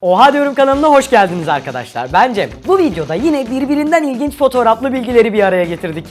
Oha diyorum kanalına hoş geldiniz arkadaşlar. Ben Cem. Bu videoda yine birbirinden ilginç fotoğraflı bilgileri bir araya getirdik.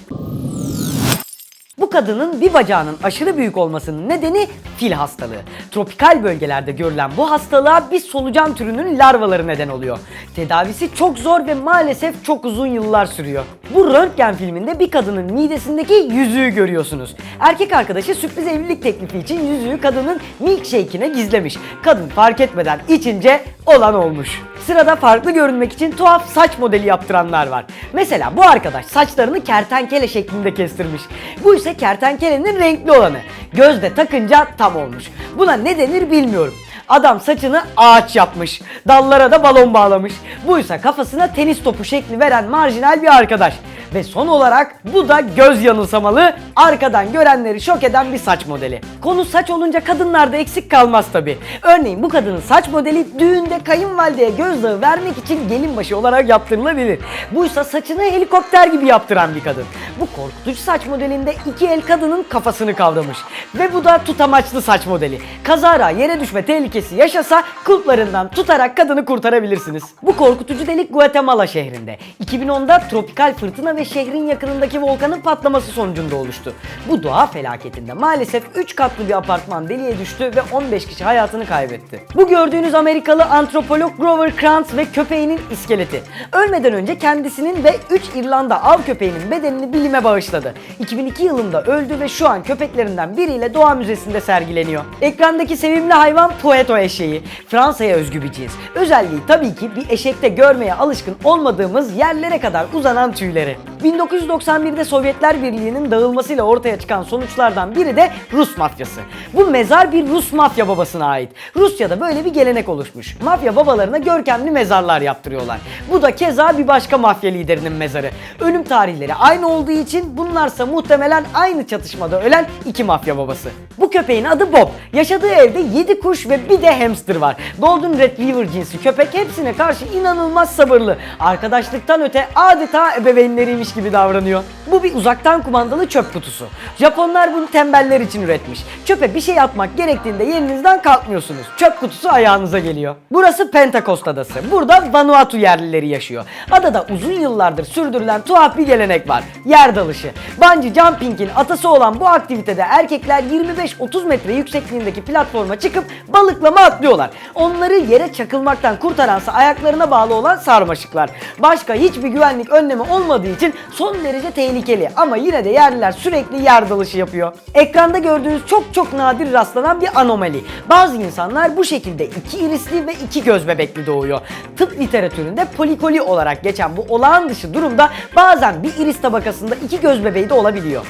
Bu kadının bir bacağının aşırı büyük olmasının nedeni fil hastalığı. Tropikal bölgelerde görülen bu hastalığa bir solucan türünün larvaları neden oluyor. Tedavisi çok zor ve maalesef çok uzun yıllar sürüyor. Bu röntgen filminde bir kadının midesindeki yüzüğü görüyorsunuz. Erkek arkadaşı sürpriz evlilik teklifi için yüzüğü kadının milkshake'ine gizlemiş. Kadın fark etmeden içince olan olmuş. Sırada farklı görünmek için tuhaf saç modeli yaptıranlar var. Mesela bu arkadaş saçlarını kertenkele şeklinde kestirmiş. Bu ise kertenkelenin renkli olanı. Gözde takınca tam olmuş. Buna ne denir bilmiyorum. Adam saçını ağaç yapmış. Dallara da balon bağlamış. Bu ise kafasına tenis topu şekli veren marjinal bir arkadaş. Ve son olarak bu da göz yanılsamalı, arkadan görenleri şok eden bir saç modeli. Konu saç olunca kadınlarda eksik kalmaz tabi. Örneğin bu kadının saç modeli düğünde kayınvalideye gözdağı vermek için gelin başı olarak yaptırılabilir. Buysa saçını helikopter gibi yaptıran bir kadın. Bu korkutucu saç modelinde iki el kadının kafasını kavramış. Ve bu da tutamaçlı saç modeli. Kazara yere düşme tehlikesi yaşasa kulplarından tutarak kadını kurtarabilirsiniz. Bu korkutucu delik Guatemala şehrinde. 2010'da tropikal fırtına ve şehrin yakınındaki volkanın patlaması sonucunda oluştu. Bu doğa felaketinde maalesef 3 katlı bir apartman deliğe düştü ve 15 kişi hayatını kaybetti. Bu gördüğünüz Amerikalı antropolog Grover Krantz ve köpeğinin iskeleti. Ölmeden önce kendisinin ve 3 İrlanda av köpeğinin bedenini bilime bağışladı. 2002 yılında öldü ve şu an köpeklerinden biriyle Doğa Müzesi'nde sergileniyor. Ekrandaki sevimli hayvan Poeto eşeği. Fransa'ya özgü bir cins. Özelliği tabii ki bir eşekte görmeye alışkın olmadığımız yerlere kadar uzanan tüyleri. 1991'de Sovyetler Birliği'nin dağılmasıyla ortaya çıkan sonuçlardan biri de Rus mafyası. Bu mezar bir Rus mafya babasına ait. Rusya'da böyle bir gelenek oluşmuş. Mafya babalarına görkemli mezarlar yaptırıyorlar. Bu da keza bir başka mafya liderinin mezarı. Ölüm tarihleri aynı olduğu için bunlarsa muhtemelen aynı çatışmada ölen iki mafya babası. Bu köpeğin adı Bob. Yaşadığı evde 7 kuş ve bir de hamster var. Golden Retriever cinsi köpek hepsine karşı inanılmaz sabırlı. Arkadaşlıktan öte adeta ebeveynleriymiş gibi davranıyor. Bu bir uzaktan kumandalı çöp kutusu. Japonlar bunu tembeller için üretmiş. Çöpe bir şey atmak gerektiğinde yerinizden kalkmıyorsunuz. Çöp kutusu ayağınıza geliyor. Burası Pentakost Adası. Burada Vanuatu yerlileri yaşıyor. Adada uzun yıllardır sürdürülen tuhaf bir gelenek var. Yer dalışı. Bungee jumping'in atası olan bu aktivitede erkekler 25-30 metre yüksekliğindeki platforma çıkıp balıklama atlıyorlar. Onları yere çakılmaktan kurtaransa ayaklarına bağlı olan sarmaşıklar. Başka hiçbir güvenlik önlemi olmadığı için son derece tehlikeli ama yine de yerliler sürekli yer dalışı yapıyor. Ekranda gördüğünüz çok çok nadir rastlanan bir anomali. Bazı insanlar bu şekilde iki irisli ve iki göz bebekli doğuyor. Tıp literatüründe polikoli olarak geçen bu olağan dışı durumda bazen bir iris tabakasında iki göz bebeği de olabiliyor.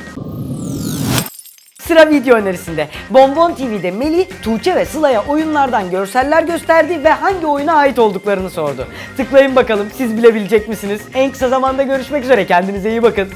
Sıra video önerisinde. Bonbon TV'de Melih, Tuğçe ve Sıla'ya oyunlardan görseller gösterdi ve hangi oyuna ait olduklarını sordu. Tıklayın bakalım siz bilebilecek misiniz? En kısa zamanda görüşmek üzere kendinize iyi bakın.